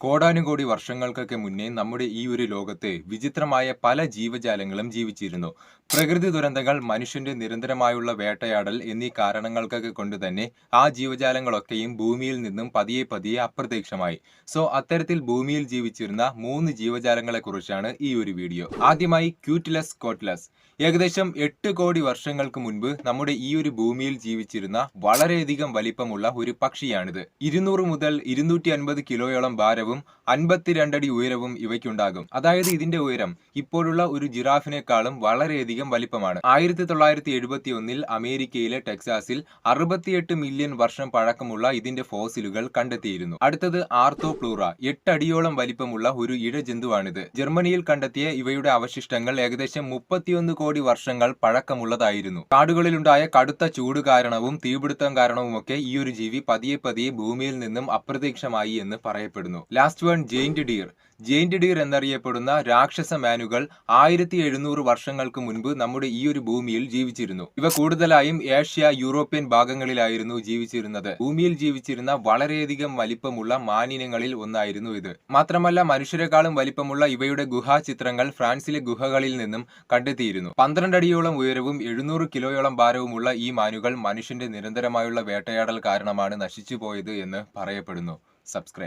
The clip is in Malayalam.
കോടാനുകോടി വർഷങ്ങൾക്കൊക്കെ മുന്നേ നമ്മുടെ ഈ ഒരു ലോകത്ത് വിചിത്രമായ പല ജീവജാലങ്ങളും ജീവിച്ചിരുന്നു. പ്രകൃതി ദുരന്തങ്ങൾ മനുഷ്യന്റെ നിരന്തരമായുള്ള വേട്ടയാടൽ എന്നീ കാരണങ്ങൾക്കൊക്കെ കൊണ്ട് തന്നെ ആ ജീവജാലങ്ങളൊക്കെയും ഭൂമിയിൽ നിന്നും പതിയെ പതിയെ അപ്രത്യക്ഷമായി. സോ അത്തരത്തിൽ ഭൂമിയിൽ ജീവിച്ചിരുന്ന മൂന്ന് ജീവജാലങ്ങളെ കുറിച്ചാണ് ഈ ഒരു വീഡിയോ. ആദ്യമായി ക്യൂറ്റ്ലസ് കോട്ട്ലസ്. ഏകദേശം എട്ട് കോടി വർഷങ്ങൾക്ക് മുൻപ് നമ്മുടെ ഈ ഒരു ഭൂമിയിൽ ജീവിച്ചിരുന്ന വളരെയധികം വലിപ്പമുള്ള ഒരു പക്ഷിയാണിത്. ഇരുന്നൂറ് മുതൽ ഇരുന്നൂറ്റി അൻപത് കിലോയോളം ഭാരവും kaybım അൻപത്തിരണ്ടടി ഉയരവും ഇവയ്ക്കുണ്ടാകും. അതായത് ഇതിന്റെ ഉയരം ഇപ്പോഴുള്ള ഒരു ജിറാഫിനേക്കാളും വളരെയധികം വലിപ്പമാണ്. ആയിരത്തി തൊള്ളായിരത്തി എഴുപത്തി ഒന്നിൽ അമേരിക്കയിലെ ടെക്സാസിൽ അറുപത്തിയെട്ട് മില്യൺ വർഷം പഴക്കമുള്ള ഇതിന്റെ ഫോസിലുകൾ കണ്ടെത്തിയിരുന്നു. അടുത്തത് ആർത്തോപ്ലൂറ എട്ടടിയോളം വലിപ്പമുള്ള ഒരു ഇഴജന്തുവാണിത് ജർമ്മനിയിൽ കണ്ടെത്തിയ ഇവയുടെ അവശിഷ്ടങ്ങൾ ഏകദേശം മുപ്പത്തിയൊന്ന് കോടി വർഷങ്ങൾ പഴക്കമുള്ളതായിരുന്നു. കാടുകളിലുണ്ടായ കടുത്ത ചൂട് കാരണവും തീപിടുത്തം കാരണവുമൊക്കെ ഈ ഒരു ജീവി പതിയെ പതിയെ ഭൂമിയിൽ നിന്നും അപ്രത്യക്ഷമായി എന്ന് പറയപ്പെടുന്നു. Last one giant deer. Giant deer എന്നറിയപ്പെടുന്ന രാക്ഷസ മാനുകൾ ആയിരത്തി എഴുന്നൂറ് വർഷങ്ങൾക്ക് മുൻപ് നമ്മുടെ ഈ ഒരു ഭൂമിയിൽ ജീവിച്ചിരുന്നു. ഇവ കൂടുതലായും ഏഷ്യ യൂറോപ്യൻ ഭാഗങ്ങളിലായിരുന്നു ജീവിച്ചിരുന്നത്. ഭൂമിയിൽ ജീവിച്ചിരുന്ന വളരെയധികം വലിപ്പമുള്ള മാനിനങ്ങളിൽ ഒന്നായിരുന്നു ഇത്. മാത്രമല്ല മനുഷ്യരെക്കാളും വലിപ്പമുള്ള ഇവയുടെ ഗുഹാചിത്രങ്ങൾ ഫ്രാൻസിലെ ഗുഹകളിൽ നിന്നും കണ്ടെത്തിയിരുന്നു. പന്ത്രണ്ടടിയോളം ഉയരവും എഴുന്നൂറ് കിലോയോളം ഭാരവുമുള്ള ഈ മാനുകൾ മനുഷ്യന്റെ നിരന്തരമായുള്ള വേട്ടയാടൽ കാരണമാണ് നശിച്ചുപോയത് എന്ന് പറയപ്പെടുന്നു. സബ്സ്ക്രൈബ്.